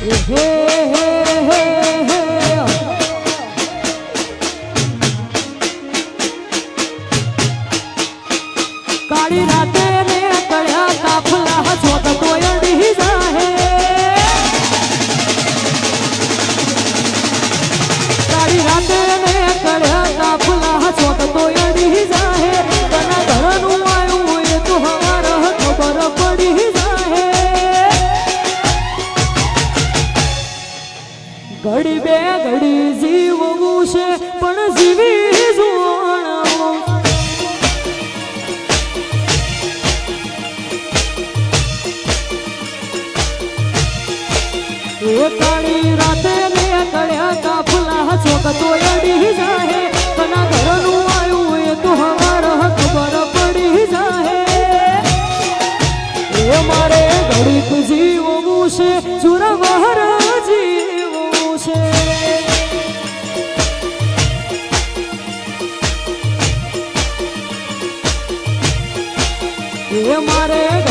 Mm-hmm. વખતો અડી જાહે. કના ઘરનું તો હમાર ખબર પડી જાહે. એ મારે ઘડીક જીવવું છે છે. એ મારે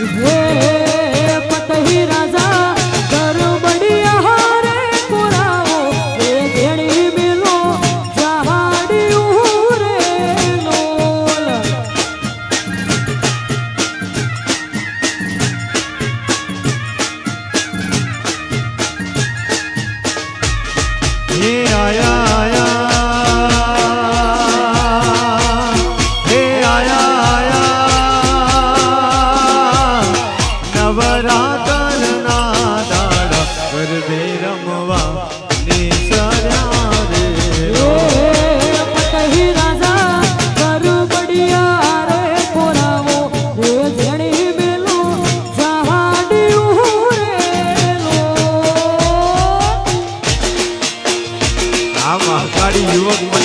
Yeah. મારી યુવક